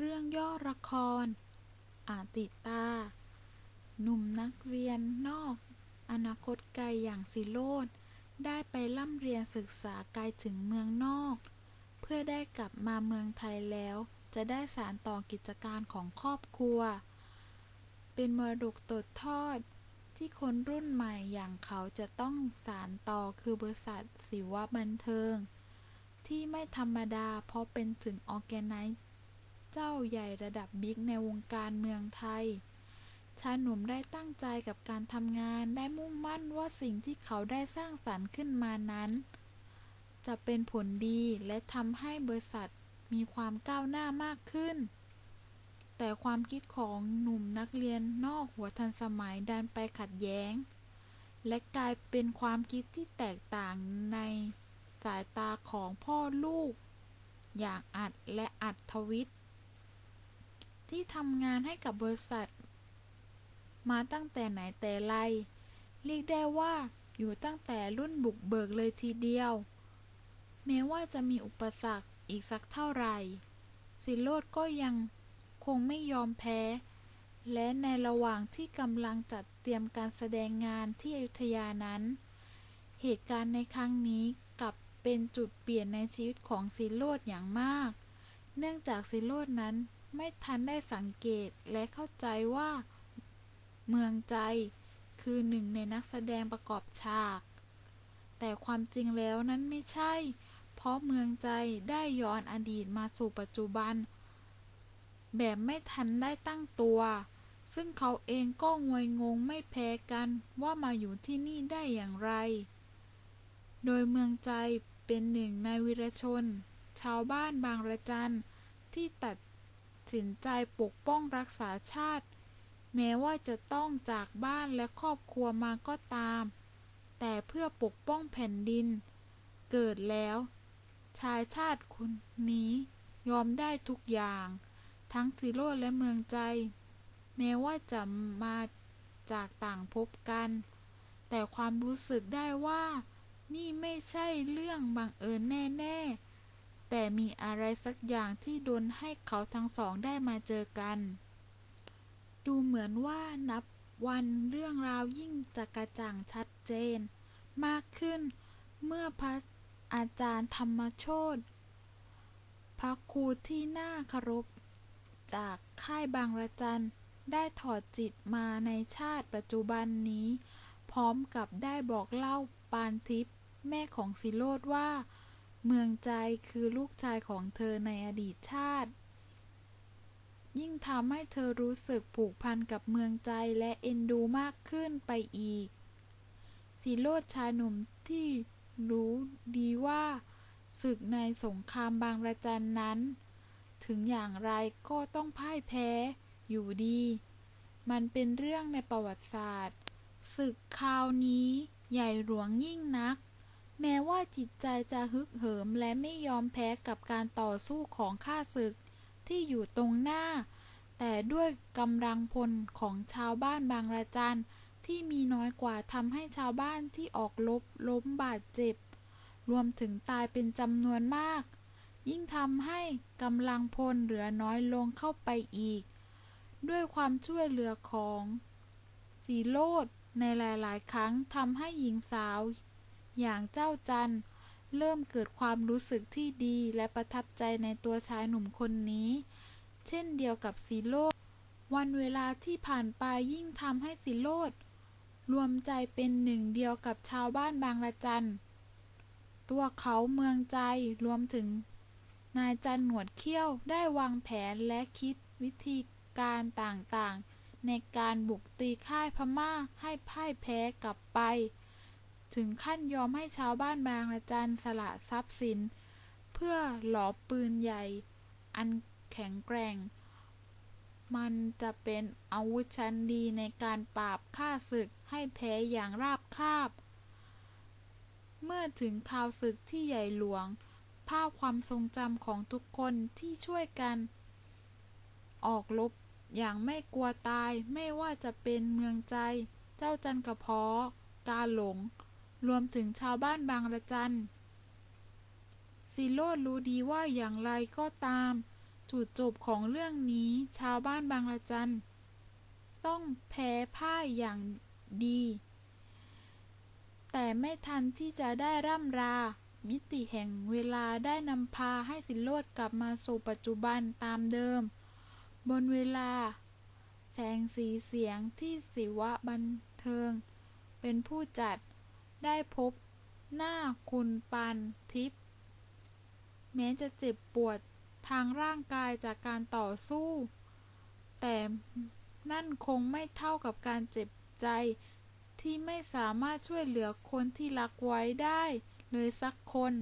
เรื่องย่อละคร อาติตา หนุ่มนักเรียนนอก อนาคตไกลอย่างสิโรธได้ไปร่ำเรียนศึกษาไกลถึงเมืองนอก เพื่อได้กลับมาเมืองไทยแล้ว จะได้สานต่อกิจการของครอบครัว เป็นมรดกตกทอดที่คนรุ่นใหม่อย่างเขาจะต้องสานต่อคือบริษัทศิวะบันเทิง ที่ไม่ธรรมดาเพราะเป็นถึงออแกไนซ์ เจ้าใหญ่ระดับบิ๊กในวงการเมืองไทย ชายหนุ่มได้ตั้งใจกับการทำงานได้มุ่งมั่นว่าสิ่งที่เขาได้สร้างสรรค์ขึ้นมานั้น จะเป็นผลดีและทำให้บริษัทมีความก้าวหน้ามากขึ้น แต่ความคิดของหนุ่มนักเรียนนอกหัวทันสมัยดันไปขัดแย้ง และกลายเป็นความคิดที่แตกต่างในสายตาของพ่อลูก อย่างอัดและอัดทวิทย์ ที่ทำงานให้กับบริษัท มาตั้งแต่ไหนแต่ไร เรียกได้ว่าอยู่ตั้งแต่รุ่นบุกเบิกเลยทีเดียว แม้ว่าจะมีอุปสรรคอีกสักเท่าไหร่ สิโรดก็ยังคงไม่ยอมแพ้ และในระหว่างที่กำลังจัดเตรียมการแสดงงานที่อยุธยานั้น เหตุการณ์ในครั้งนี้กลับเป็นจุดเปลี่ยนในชีวิตของสิโรดอย่างมาก เนื่องจากสิโรดนั้น ไม่ทันได้สังเกตและเข้าใจว่า เมืองใจ คือหนึ่งในนักแสดงประกอบฉาก แต่ความจริงแล้วนั้นไม่ใช่ เพราะเมืองใจได้ย้อนอดีตมาสู่ปัจจุบัน แบบไม่ทันได้ตั้งตัว ซึ่งเขาเองก็งวยงงไม่แพ้กันว่ามาอยู่ที่นี่ได้อย่างไร โดยเมืองใจเป็นหนึ่งในวีรชน ชาวบ้านบางระจันที่ตัด สินใจปกป้องรักษาชาติ แม้ว่าจะต้องจากบ้านและครอบครัวมาก็ตาม แต่เพื่อปกป้องแผ่นดิน เกิดแล้ว ชายชาติคนนี้ยอมได้ทุกอย่าง ทั้งสิโรดและเมืองใจ แม้ว่าจะมาจากต่างภพกัน แต่ความรู้สึกได้ว่า นี่ไม่ใช่เรื่องบังเอิญแน่ ๆ แต่มีอะไรสักอย่างที่ดลให้เขาทั้งสองได้มาเจอกัน ดูเหมือนว่านับวันเรื่องราวยิ่งจะกระจ่างชัดเจน มากขึ้นเมื่อพระอาจารย์ธรรมโชตพระครูที่น่าเคารพจากค่ายบางระจันได้ถอดจิตมาในชาติปัจจุบันนี้ พร้อมกับได้บอกเล่าปานทิพย์แม่ของสิโรดว่า เมืองใจคือลูกชายของเธอในอดีตชาติ ยิ่งทำให้เธอรู้สึกผูกพันกับเมืองใจและเอ็นดูมากขึ้นไปอีกสิโรดชายหนุ่มที่รู้ดีว่าศึกในสงครามบางระจันนั้น ถึงอย่างไรก็ต้องพ่ายแพ้อยู่ดี มันเป็นเรื่องในประวัติศาสตร์ศึกคราวนี้ใหญ่หลวงยิ่งนัก แม้ว่าจิตใจจะฮึกเหิมและไม่ยอมแพ้กับการต่อสู้ของข้าศึกที่อยู่ตรงหน้า แต่ด้วยกำลังพลของชาวบ้านบางระจันที่มีน้อยกว่าทำให้ชาวบ้านที่ออกรบล้มบาดเจ็บ รวมถึงตายเป็นจำนวนมาก ยิ่งทำให้กำลังพลเหลือน้อยลงเข้าไปอีก ด้วยความช่วยเหลือของสีโลดในหลาย ๆ ครั้งทำให้หญิงสาว อย่างเจ้าจันเริ่มเกิดความรู้สึกที่ดีและประทับใจในตัวชายหนุ่มคนนี้ เช่นเดียวกับสีโลดวันเวลาที่ผ่านไปยิ่งทำให้สีโลดรวมใจเป็นหนึ่งเดียวกับชาวบ้านบางระจัน ตัวเขาเมืองใจรวมถึง นายจันหนวดเขี้ยวได้วางแผนและคิดวิธีการต่างๆ ในการบุกตีค่ายพม่าให้พ่ายแพ้กลับไป ถึงขั้นยอมให้ชาวบ้านบางระจันสละทรัพย์สิน เพื่อหลอปืนใหญ่ อันแข็งแกร่ง มันจะเป็นอาวุธชั้นดีในการปราบฆ่าศึกให้แพ้อย่างราบคาบ เมื่อถึงคราวศึกที่ใหญ่หลวง ภาพความทรงจำของทุกคนที่ช่วยกัน ออกรบอย่างไม่กลัวตายไม่ว่าจะเป็นเมืองใจ เจ้าจันกระเพาะกาหลง รวมถึงชาวบ้านบางระจันสิโรดรู้ดีว่าอย่างไรก็ตาม จุดจบของเรื่องนี้ชาวบ้านบางระจัน ต้องแพ้พ่ายอย่างดี แต่ไม่ทันที่จะได้ร่ำรา มิติแห่งเวลาได้นำพาให้สินโลดกลับมาสู่ปัจจุบันตามเดิม บนเวลา แสงสีเสียงที่ศิวะบันเทิง เป็นผู้จัด ได้พบหน้าคุณปานทิพย์แม้จะเจ็บปวดทางร่างกายจากการต่อสู้ แต่นั่นคงไม่เท่ากับการเจ็บใจที่ไม่สามารถช่วยเหลือคนที่รักไว้ได้เลยสักคน